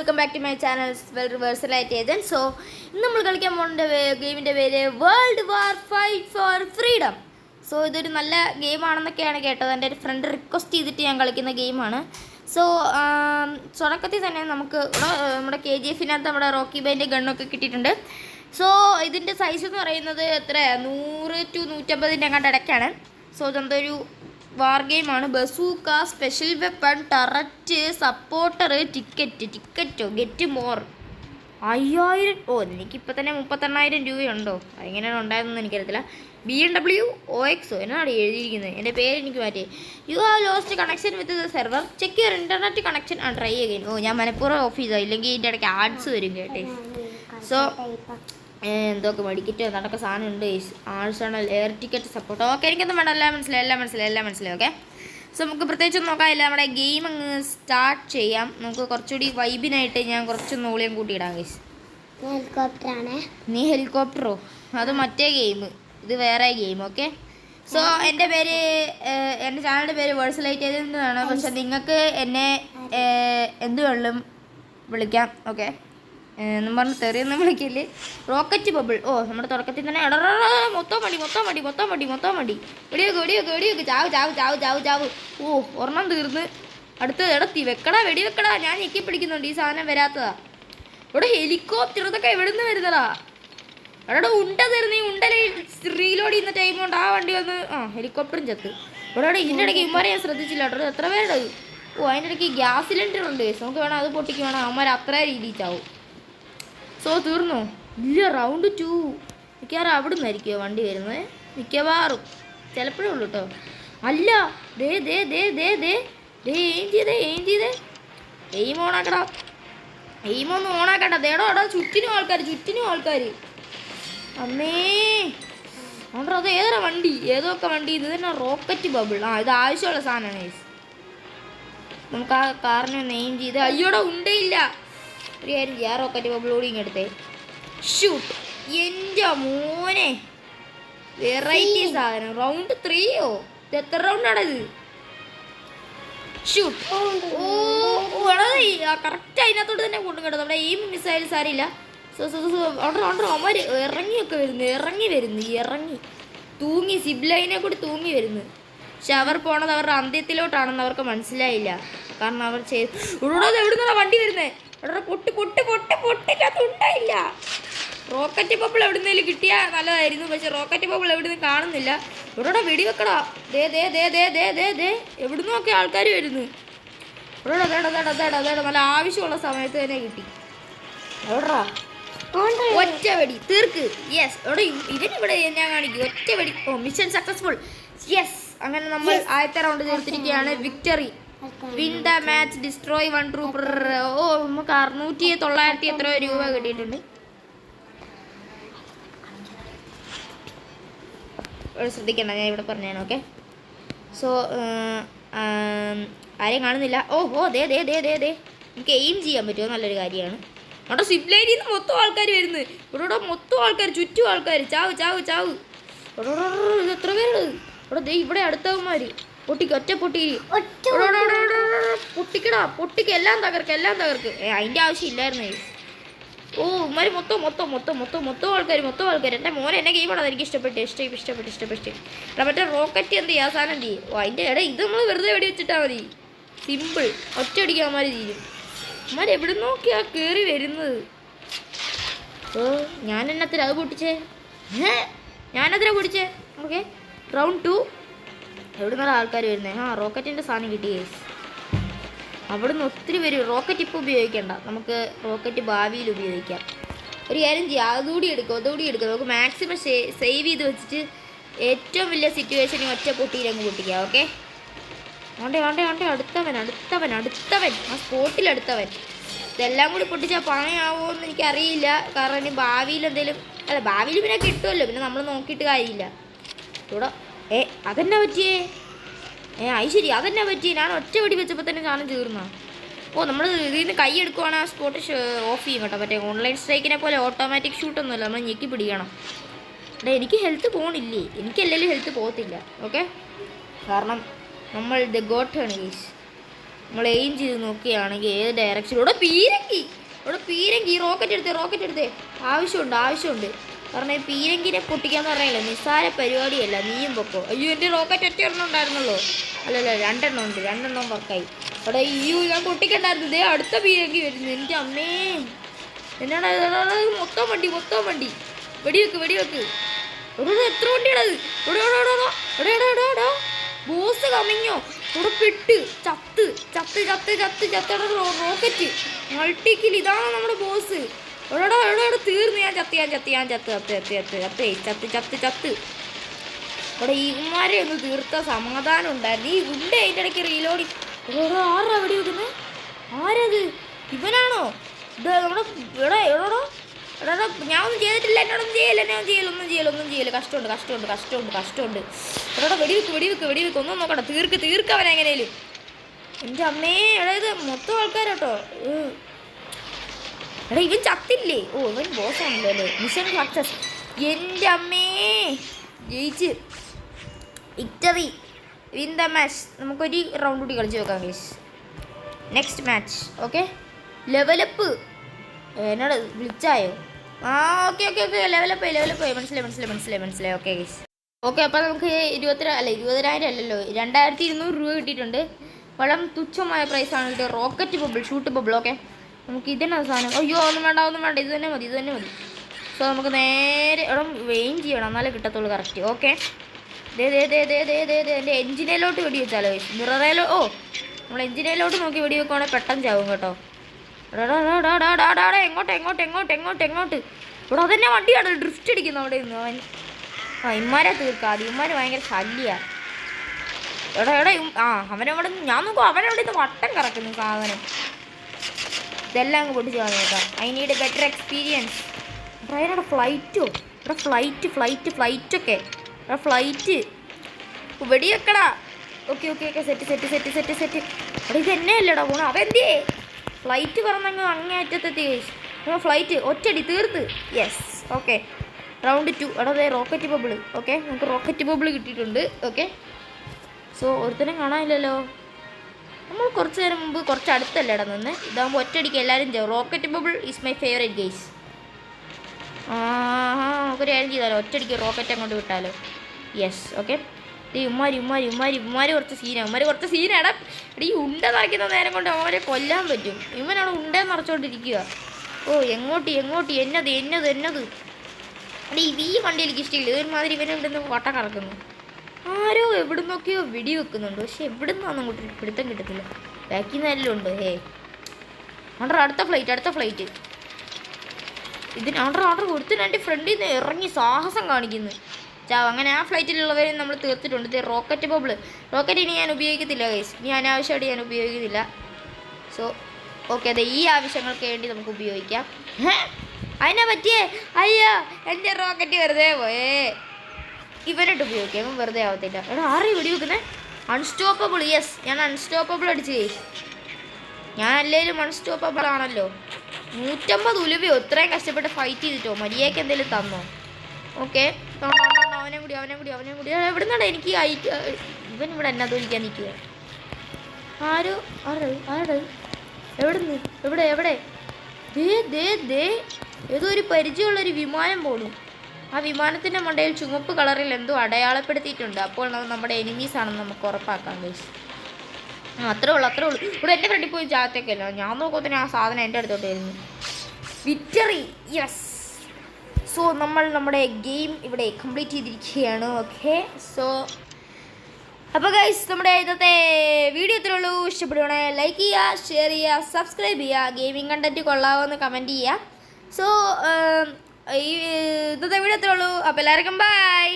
Welcome back to my channel well reversal ആയിട്ട് agent so ഇന്ന് നമ്മൾ കളിക്കാൻ പോകുന്ന ഗെയിമിന്റെ പേര് world war fight for freedom so ഇതൊരു നല്ല ഗെയിമാണെന്നൊക്കെയാണ് കേട്ടത്. എന്റെ ഒരു ഫ്രണ്ട് റിക്വസ്റ്റ് ചെയ്തിട്ട് ഞാൻ കളിക്കുന്ന ഗെയിമാണ് സോ തുടക്കത്തിൽ തന്നെ നമുക്ക് നമ്മുടെ കെ ജി എഫിനകത്ത് നമ്മുടെ റോക്കി ബൈന്റെ ഗണ്ണൊക്കെ കിട്ടിയിട്ടുണ്ട്. സോ ഇതിന്റെ സൈസ് എന്ന് പറയുന്നത് എത്ര നൂറ് ടു നൂറ്റമ്പതിന്റെ അങ്ങോട്ട് ഇടയ്ക്കാണ്. സോ ഇതെന്തൊരു വാർ ഗെയിമാണ്. Bazooka special weapon turret supporter ticket ടിക്കറ്റോ get more അയ്യായിരം ഓ എനിക്കിപ്പോൾ തന്നെ മുപ്പത്തെണ്ണായിരം രൂപയുണ്ടോ? അതെങ്ങനെയാണ് ഉണ്ടായതെന്ന് എനിക്കറിയത്തില്ല. ബി എം ഡബ്ല്യു ഒ എക്സോ എന്നാണ് എഴുതിയിരിക്കുന്നത്. എന്റെ പേര് എനിക്ക് മാറ്റി. You have lost connection with the server check your internet connection ആ ട്രൈ അഗൈൻ ഓ ഞാൻ മനഃപൂർവം ഓഫ് ചെയ്തോ ഇല്ലെങ്കിൽ ഇതിന്റെ ഇടയ്ക്ക് ആഡ്സ് വരും കേട്ടെ. സോ എന്തൊക്കെ മെഡിക്കറ്റോ നടക്ക സാധനം ഉണ്ട് arsenal air ticket support okay എനിക്കൊന്നും വേണ്ട. എല്ലാം മനസ്സിലായി എല്ലാം മനസ്സിലായി എല്ലാം മനസ്സിലായി ഓക്കെ സോ നമുക്ക് പ്രത്യേകിച്ചൊന്നും നോക്കാനില്ല. നമ്മുടെ ഗെയിം അങ്ങ് സ്റ്റാർട്ട് ചെയ്യാം. നമുക്ക് കുറച്ചുകൂടി വൈബിനായിട്ട് ഞാൻ കുറച്ച് നോളിയും കൂട്ടിയിടാം ഗൈസ് ഹെലികോപ്റ്റർ ആണ്? നീ ഹെലികോപ്റ്ററോ അത് മറ്റേ ഗെയിം ഇത് വേറെ ഗെയിം ഓക്കെ സോ എന്റെ പേര് എന്റെ ചാനലിന്റെ പേര് വേഴ്സലൈറ്റ് എന്നാണ് പക്ഷെ നിങ്ങൾക്ക് എന്നെ എന്ത് വേണമെങ്കിലും വിളിക്കാം ഓക്കെ എന്നും പറഞ്ഞ് തെറിയൊന്നും വിളിക്കില്ലേ? റോക്കറ്റ് ബബിൾ ഓ നമ്മുടെ തുടക്കത്തിൽ തന്നെ എടറ മൊത്തം മടി മൊത്തം മടി മൊത്തം മടി മൊത്തം മടി. വെടിയൊക്കെ വെടിയൊക്കെ വെടിയൊക്കെ ചാവ് ചാവ് ചാവ് ചാവ് ചാവ്. ഓ ഒരെണ്ണം തീർന്ന്. അടുത്തത് എടത്തി വെക്കടാ വെടി വെക്കടാ ഞാൻ ഞെക്കി പിടിക്കുന്നുണ്ട് ഈ സാധനം വരാത്തതാ. ഇവിടെ ഹെലികോപ്റ്റർ ഇതൊക്കെ എവിടെ നിന്ന് വരുന്നതാ? അവിടെ ഉണ്ട തരുന്ന ഈ ഉണ്ടൽ റീലോഡ് ചെയ്യുന്ന ടൈം കൊണ്ട് ആ വണ്ടി വന്ന്. ആ ഹെലികോപ്റ്ററും ചത്ത്. ഇവിടെ ഇവിടെ ഇതിന്റെ ഇടയ്ക്ക് ഇമാരെ ഞാൻ ശ്രദ്ധിച്ചില്ല കേട്ടോ. എത്ര പേരുടെ ഓ അതിന്റെ ഇടയ്ക്ക് ഗ്യാസ് സിലിണ്ടർ ഉണ്ട്. നമുക്ക് വേണം അത് പൊട്ടിക്ക് അവന്മാർ അത്ര രീതിയിൽ ചാവും. സോ തീർന്നു. ഇല്ല റൗണ്ട് ടു മിക്കവാറും അവിടെ നിന്നായിരിക്കുമോ വണ്ടി വരുന്നത്? മിക്കവാറും. ചിലപ്പോഴേ ഉള്ളൂ കേട്ടോ അല്ല ദേ ദേ ദേ ദേ ദേ. ദേ എയിം ചെയ്തേ എയിം ചെയ്തേ. എയിം ഓണാക്കടാ എയിം ഒന്ന് ഓണാക്കട്ടെ ദേടോ എടാ ചുറ്റിനും ആൾക്കാർ ചുറ്റിനും ആൾക്കാർ അമ്മേ. ഓണ്ടോ അത് ഏതാ വണ്ടി? ഏതൊക്കെ വണ്ടി. ഇത് തന്നെ റോക്കറ്റ് ബബിൾ ആ ഇത് ആവശ്യമുള്ള സാധനമാണ്. നമുക്ക് ആ കാറിനെ ഒന്ന് എയിം ചെയ്ത്. അയ്യോടെ ഉണ്ടയില്ല. ഒരു കാര്യം ചെയ്യാം റോക്കറ്റ് ബബിൾ കൂടി ഇങ്ങെടുത്തേ ഷൂട്ട് എന്റെ മോനെ വെറൈറ്റി സാധനം. റൗണ്ട് ത്രീയോ ഇത് എത്ര റൗണ്ടാണ് ഇത് ഷൂട്ട് ഓ കറക്റ്റ് അതിനകത്തോട്ട് തന്നെ കൊണ്ടു കേട്ടോ. നമ്മുടെ ഈ മിസ്സായാലും സാരില്ല so so so order order അവന്മാർ ഇറങ്ങിയൊക്കെ വരുന്നു ഇറങ്ങി വരുന്നു ഇറങ്ങി. തൂങ്ങി സിബ്ലൈനെ കൂടി തൂങ്ങി വരുന്നു. പക്ഷെ അവർ പോണത് അവരുടെ അന്ത്യത്തിലോട്ടാണെന്ന് അവർക്ക് മനസ്സിലായില്ല. കാരണം അവർ ചെയ്ത് ഇവിടെ എവിടുന്നാ വണ്ടി വരുന്നത് ഇവിടെ പൊട്ടി പൊട്ടി പൊട്ടി പൊട്ടിക്കകത്ത് ഉണ്ടായില്ല റോക്കറ്റ് പപ്പിൾ എവിടുന്നേലും കിട്ടിയാൽ നല്ലതായിരുന്നു. പക്ഷെ റോക്കറ്റ് പപ്പിൾ എവിടുന്ന് കാണുന്നില്ല. ഇവിടെ വെടിവെക്കടാ ദേ ദേ ദേ ദേ ദേ ദേ ദേ. എവിടുന്നൊക്കെ ആൾക്കാർ വരുന്നു. ഇവിടെ അതേടാ അതേടാ അതേടാ അതേടാ നല്ല ആവശ്യമുള്ള സമയത്ത് തന്നെ കിട്ടി. എവിടാ ഒറ്റ വെടി. തീർക്ക്. യെസ് എവിടെ ഇതിനിവിടെ ഞാൻ കാണിക്കും? ഒറ്റ വെടി. ഓ മിഷൻ സക്സസ്ഫുൾ യെസ് അങ്ങനെ നമ്മൾ ആദ്യത്തെ round തീർത്തിരിക്കുകയാണ്. Victory win the match destroy one trooper ഓ നമുക്ക് അറുന്നൂറ്റി തൊള്ളായിരത്തി എത്രയോ രൂപ കിട്ടിയിട്ടുണ്ട്. ശ്രദ്ധിക്കണ്ട ഞാൻ ഇവിടെ പറഞ്ഞാണ് ഓക്കെ സോ ആരെയും കാണുന്നില്ല. ഓ ഓ ദേ ദേ ദേ ദേ ദേ. നമുക്ക് എയിം ചെയ്യാൻ പറ്റുമോ? നല്ലൊരു കാര്യമാണ്. അവിടെ സിപ്ലൈനിൽ നിന്ന് മൊത്തം ആൾക്കാർ വരുന്നത് ഇവിടെ ഇവിടെ മൊത്തം ആൾക്കാർ ചുറ്റും ആൾക്കാർ ചാവ് ചാവ് ചാവ്. ഇവിടെ എത്ര പേരുള്ളത് ഇവിടെ ദേ ഇവിടെ അടുത്തവന്മാർ പൊട്ടിക്ക് ഒറ്റ ഇവിടെ പൊട്ടിക്കടാ പൊട്ടിക്ക് എല്ലാം തകർക്ക് എല്ലാം തകർക്ക്. ഏ അതിന്റെ ആവശ്യമില്ലായിരുന്നേ. ഓ ഉമ്മാര് മൊത്തം മൊത്തം മൊത്തം മൊത്തം മൊത്തം ആൾക്കാർ മൊത്തം ആൾക്കാർ എന്റെ മോനെ എന്നെ ഗെയിമാണ് എനിക്ക് ഇഷ്ടപ്പെട്ടു ഇഷ്ടം ഇഷ്ടപ്പെട്ടു ഇഷ്ടപ്പെട്ടു. എടാ മറ്റേ റോക്കറ്റ് എന്ത് ചെയ്യാ സാധനം എന്ത് ചെയ്യും ഓ അതിന്റെ ഇട ഇത് നമ്മൾ വെറുതെ വെടി വെച്ചിട്ടാൽ മതി. സിമ്പിൾ ഒറ്റ അടിക്കാൻ അമ്മമാർ ചെയ്യും അമ്മമാർ എവിടെ നോക്കിയാ കയറി വരുന്നത്? ഓ ഞാൻ എന്നത്തിൽ അത് പൊട്ടിച്ചേ? ഞാനതിനെ പൊടിച്ചേ ഓക്കെ. റൗണ്ട് ടു എവിടെ നിന്നാണ് ആൾക്കാർ വരുന്നത് ആ റോക്കറ്റിന്റെ സാധനം കിട്ടി അവിടെ നിന്ന് ഒത്തിരി പേര് റോക്കറ്റ് ഇപ്പോൾ ഉപയോഗിക്കേണ്ട. നമുക്ക് റോക്കറ്റ് ഭാവിയിൽ ഉപയോഗിക്കാം. ഒരു കാര്യം ചെയ്യാം. അതുകൂടി എടുക്കും അതുകൂടി എടുക്കും. നമുക്ക് മാക്സിമം സേവ് ചെയ്ത് വെച്ചിട്ട് ഏറ്റവും വലിയ സിറ്റുവേഷനിൽ ഒറ്റ പൊട്ടിയിലങ്ങ് പൊട്ടിക്കാം ഓക്കെ ഓണ്ടേ ഓണ്ടേ ഓണ്ടേ അടുത്തവൻ അടുത്തവൻ അടുത്തവൻ. ആ സ്പോട്ടിൽ അടുത്തവൻ. ഇതെല്ലാം കൂടി പൊട്ടിച്ചാൽ പണയാവോ എന്ന് എനിക്കറിയില്ല. കാരണം ഇനി ഭാവിയിൽ എന്തെങ്കിലും അല്ല ഭാവിയിൽ പിന്നെ കിട്ടുമല്ലോ പിന്നെ നമ്മൾ നോക്കിയിട്ട് കാര്യമില്ല. ഇവിടെ ഏ അതെന്നാ പറ്റിയേ? ഏ അയശ്ശേരി ശരി അതെന്നാ പറ്റി ഞാൻ ഒറ്റ വെടി വെച്ചപ്പോൾ തന്നെ സാധനം തീർന്ന ഓ നമ്മൾ ഇതിൽ നിന്ന് കൈ എടുക്കുവാണ് ആ സ്പോട്ട് ഓഫ് ചെയ്യും കേട്ടോ. മറ്റേ ഓൺലൈൻ സ്ട്രൈക്കിനെ പോലെ ഓട്ടോമാറ്റിക് ഷൂട്ടൊന്നുമില്ല നമ്മൾ ഞെക്കി പിടിക്കണം. എടാ എനിക്ക് ഹെൽത്ത് പോകണില്ലേ എനിക്കല്ലെങ്കിലും ഹെൽത്ത് പോകത്തില്ല. ഓക്കെ കാരണം നമ്മൾ ദ ഗോട്ടാണ് ഗീസ് നമ്മൾ എയിം ചെയ്ത് നോക്കുകയാണെങ്കിൽ ഏത് ഡയറക്ഷൻ ഇവിടെ പീരങ്കി. ഇവിടെ പീരങ്കി. റോക്കറ്റ് എടുത്തേ റോക്കറ്റ് എടുത്തേ. ആവശ്യമുണ്ട് ആവശ്യമുണ്ട്. ഈ പീരങ്കിനെ പൊട്ടിക്കാന്ന് പറഞ്ഞില്ല? നിസ്സാര പരിപാടിയല്ല നീയും പൊക്കോ. അയ്യോ എന്റെ റോക്കറ്റ് ഒറ്റ എണ്ണം ഉണ്ടായിരുന്നല്ലോ അല്ലല്ല രണ്ടെണ്ണം ഉണ്ട്. രണ്ടെണ്ണം വർക്കായി അവിടെ അയ്യോ ഞാൻ പൊട്ടിക്കണ്ടായിരുന്നു. ദേ അടുത്ത പീരങ്കി വരുന്നു. എന്റെ അമ്മേ. ഇത് മൊത്തം വണ്ടി മൊത്തം വണ്ടി. വെടിവെക്ക് വെടിവെക്ക്. ഇവിടെ എത്ര വണ്ടിയാണത്? ബോസ് കമിഞ്ഞോ? ഇവിടെ പെട്ട്. ചത്ത് ചത്ത് ചത്ത് ചത്ത് ചത്ത്. റോക്കറ്റ്. മൾട്ടിക്കിൽ ഇതാണ് നമ്മുടെ ബോസ്. എവിടെ എവിടെ എവിടെ തീർന്നു ഞാൻ ചത്ത് ഞാൻ ചത്ത് ഞാൻ ചത്ത് ചത്ത് ചത്ത് ചത്ത് ചത്ത്. ചത്ത് ചത്ത് ചത്ത്. ഇവിടെ ഈമാരെ ഒന്ന് തീർത്ത സമാധാനം ഉണ്ടായിരുന്നു. ഈ ഗുണ്ട അതിന്റെ ഇടയ്ക്ക് റീലോഡ് ഇവിടെ ആരാ എവിടെ വെക്കുന്നത് ആരത്? ഇവനാണോ? ഇവിടെ ഇവിടെ എവിടെടോ? എടാ ഞാൻ ഒന്നും ചെയ്തിട്ടില്ല എന്നോടൊന്നും ചെയ്യില്ല എന്നെ ഒന്നും ചെയ്യില്ല ഒന്നും ചെയ്യില്ല ഒന്നും ചെയ്യില്ല. കഷ്ടമുണ്ട് കഷ്ടമുണ്ട് കഷ്ടമുണ്ട് കഷ്ടമുണ്ട്. എടാ വെടിവെക്ക് വെടിവെക്ക് വെടിവെക്ക്. ഒന്നും നോക്കണ്ട. തീർക്ക് തീർക്കവനെങ്ങനെയും എന്റെ അമ്മേ അതായത് മൊത്തം ആൾക്കാരാട്ടോ. എടാ ഇവൻ ചത്തില്ലേ? ഓ ഇവൻ ബോസാണല്ലോ അല്ലേ? മിഷൻ സക്സസ് എന്റെ അമ്മേ! ജയിച്ച്. വിക്ടറി വിൻ ദ മാച്ച് നമുക്കൊരു റൗണ്ട് കൂടി കളിച്ച് നോക്കാം guys next match okay level up എന്നോട് വിളിച്ചായോ? ആ okay okay okay level up level up മനസ്സിലായി മനസ്സിലായി മനസ്സിലായി മനസ്സിലായി. ഓക്കെ ഗേസ് ഓക്കെ അപ്പോൾ നമുക്ക് ഇരുപത്തി അല്ല ഇരുപതിനായിരം അല്ലല്ലോ. രണ്ടായിരത്തി ഇരുന്നൂറ് രൂപ കിട്ടിയിട്ടുണ്ട്. വളരെ തുച്ഛമായ പ്രൈസാണ് rocket bubble shoot bubble okay നമുക്ക് ഇത് തന്നെ സാധനം അയ്യോ ഒന്നും വേണ്ട ഒന്നും വേണ്ട. ഇത് തന്നെ മതി ഇത് തന്നെ മതി. സോ നമുക്ക് നേരെ ഇടം വെയിൻ ചെയ്യണം. എന്നാലേ കിട്ടത്തുള്ളൂ കറക്റ്റ് ഓക്കെ എന്റെ എഞ്ചിനിലോട്ട് വെടി വെച്ചാലോ? മിററേലോ ഓ നമ്മൾ എഞ്ചിനിലോട്ട് നോക്കി വെടി വെക്കുവാണെങ്കിൽ പെട്ടെന്ന് ചാവും കേട്ടോ. എങ്ങോട്ട് എങ്ങോട്ട് എങ്ങോട്ട് എങ്ങോട്ട് എങ്ങോട്ട്? ഇവിടെ അതന്നെ വണ്ടിയാണ്. ഡ്രിഫ്റ്റ് അടിക്കുന്നു അവിടെ നിന്ന് അവൻ. ആ ഇമ്മാരെ തീർക്കാം അത് ഇമ്മാര് ഭയങ്കര ശല്യാണ് എടാ എടാ ആ അവനവിടെ ഞാൻ നോക്കും അവനവിടെ നിന്ന് വട്ടം കറക്കുന്നു സാധനം. ഇതെല്ലാം അങ്ങ് പൊട്ടിച്ച് കേട്ടോ. ഐ നീഡ് ബെറ്റർ എക്സ്പീരിയൻസ് ഡ്രൈവറുടെ ഫ്ലൈറ്റോ ഇവിടെ ഫ്ലൈറ്റ് ഫ്ലൈറ്റ് ഫ്ലൈറ്റൊക്കെ ഇവിടെ flight വെടിവെക്കടാ. Okay okay okay set set set set set അവിടെ ഇത് എന്നെ അല്ലടാ പോണ. അതെന്തേ ഫ്ലൈറ്റ് പറഞ്ഞങ്ങ് അങ്ങേ അറ്റത്തെത്തി നമ്മൾ ഫ്ലൈറ്റ് ഒറ്റടി തീർത്ത് യെസ് ഓക്കെ റൗണ്ട് ടു അവിടെ റോക്കറ്റ് ബബിൾ ഓക്കെ നമുക്ക് റോക്കറ്റ് ബബിൾ കിട്ടിയിട്ടുണ്ട്. ഓക്കെ സോ ഒരുത്തരം കാണാനില്ലല്ലോ. നമ്മൾ കുറച്ച് നേരം മുമ്പ് കുറച്ച് അടുത്തല്ലേ ഇടം നിന്ന്? ഇതാകുമ്പോൾ ഒറ്റയടിക്ക് എല്ലാവരും rocket bubble is my favourite guys ആ നമുക്കൊരു കാര്യം ചെയ്താലോ? ഒറ്റയടിക്ക് റോക്കറ്റ് അങ്ങോട്ട് വിട്ടാലോ? യെസ് ഓക്കെ ഉമ്മാരി ഉമ്മാരി ഉമ്മാരി ഉമ്മാരി കുറച്ച് സീനാണ് ഉമ്മാരി കുറച്ച് സീനാണ് ഈ ഉണ്ട നിറയ്ക്കുന്ന നേരം കൊണ്ട് അവരെ കൊല്ലാൻ പറ്റും. ഇവനാണ് ഉണ്ട നിറച്ചോണ്ടിരിക്കുക ഓ എങ്ങോട്ട് എങ്ങോട്ട്? എന്നത് എന്നത് എന്നത്? അല്ല ഈ വണ്ടി എനിക്ക് ഇഷ്ടമില്ല ഇതൊരുമാതിരി ഇവനെ ഇവിടുന്ന് വട്ടം കറക്കുന്നു. ആരോ എവിടുന്നൊക്കെയോ വെടി വെക്കുന്നുണ്ട്. പക്ഷെ എവിടുന്നാന്ന് അങ്ങോട്ട് ഒരു പിടുത്തം കിട്ടത്തില്ല. ബാക്കിൽ നിന്നെല്ലാം ഉണ്ട്. ഹേ. ഓണ്ടർ അടുത്ത ഫ്ലൈറ്റ് അടുത്ത ഫ്ലൈറ്റ്. ഇതിന് ഓണ്ടർ ഓർഡർ കൊടുത്തിട്ട് ഫ്രണ്ടിൽ നിന്ന് ഇറങ്ങി സാഹസം കാണിക്കുന്നു. ചാ അങ്ങനെ ആ ഫ്ലൈറ്റിലുള്ളവരെ നമ്മൾ തീർത്തിട്ടുണ്ട്. ഇത് റോക്കറ്റ് ബബിൾ. റോക്കറ്റ് ഇനി ഞാൻ ഉപയോഗിക്കത്തില്ല ഗൈസ് ഇനി അനാവശ്യമായിട്ട് ഞാൻ ഉപയോഗിക്കുന്നില്ല സോ ഓക്കെ അതെ ഈ ആവശ്യങ്ങൾക്ക് വേണ്ടി നമുക്ക് ഉപയോഗിക്കാം? അതിനെ പറ്റിയേ? അയ്യോ എന്റെ റോക്കറ്റ് വെറുതെ പോയേ. ഇവനായിട്ട് ഉപയോഗിക്കാം. ഇവൻ വെറുതെ ആവത്തില്ല. എടാ ആരെ വെടി വെക്കുന്നത് അൺസ്റ്റോപ്പബിൾ യെസ് ഞാൻ അൺസ്റ്റോപ്പബിൾ അടിച്ചു ഞാൻ അല്ലേലും അൺസ്റ്റോപ്പബിൾ ആണല്ലോ. നൂറ്റമ്പത് ഉലുവയോ? ഇത്രയും കഷ്ടപ്പെട്ട് ഫൈറ്റ് ചെയ്തിട്ടോ? മര്യാദയ്ക്ക് എന്തെങ്കിലും തന്നോ? ഓക്കെ അവനെ കൂടി അവനെ കൂടി അവനെ കൂടി. എവിടെ നിന്നാണ് എനിക്ക് ഇവൻ ഇവിടെ എന്നാ തൊലിക്കാൻ നിൽക്കുക ആരോ? ആരോ? ആരോ? എവിടെ നിന്ന്? എവിടെ എവിടെ? ദേ ദേ ദേ. ഏതോ ഒരു പരിചയമുള്ളൊരു വിമാനം പോണു ആ വിമാനത്തിന്റെ മുണ്ടയിൽ ചുവപ്പ് കളറിൽ എന്തോ അടയാളപ്പെടുത്തിയിട്ടുണ്ട്. അപ്പോൾ നമ്മുടെ എനിമീസ് ആണെന്ന് നമുക്ക് ഉറപ്പാക്കാം ഗൈസ് അത്രേ ഉള്ളൂ അത്രേ ഉള്ളൂ. ഇവിടെ എന്റെ ഫ്രണ്ടിൽ പോയി ജാത്തേക്കല്ല ഞാൻ നോക്കുമ്പോൾ ആ സാധനം എന്റെ അടുത്തോട്ട് വരുന്നു. വിക്ടറി യെസ് സോ നമ്മൾ നമ്മുടെ ഗെയിം ഇവിടെ കംപ്ലീറ്റ് ചെയ്തിരിക്കുകയാണ് ഓക്കെ സോ അപ്പോൾ ഗൈസ് നമ്മുടെ ഇന്നത്തെ വീഡിയോ ഇത്രേ ഉള്ളൂ. ഇഷ്ടപ്പെടുവാണെങ്കിൽ ലൈക്ക് ചെയ്യുക ഷെയർ ചെയ്യുക സബ്സ്ക്രൈബ് ചെയ്യുക. ഗെയിമിംഗ് കണ്ടന്റ് കൊള്ളാവുമെന്ന് കമന്റ് ചെയ്യുക. സോ ഈ ഇന്നത്തെ വീഡിയോ എത്രയുള്ളൂ അപ്പോൾ എല്ലാവർക്കും ബൈ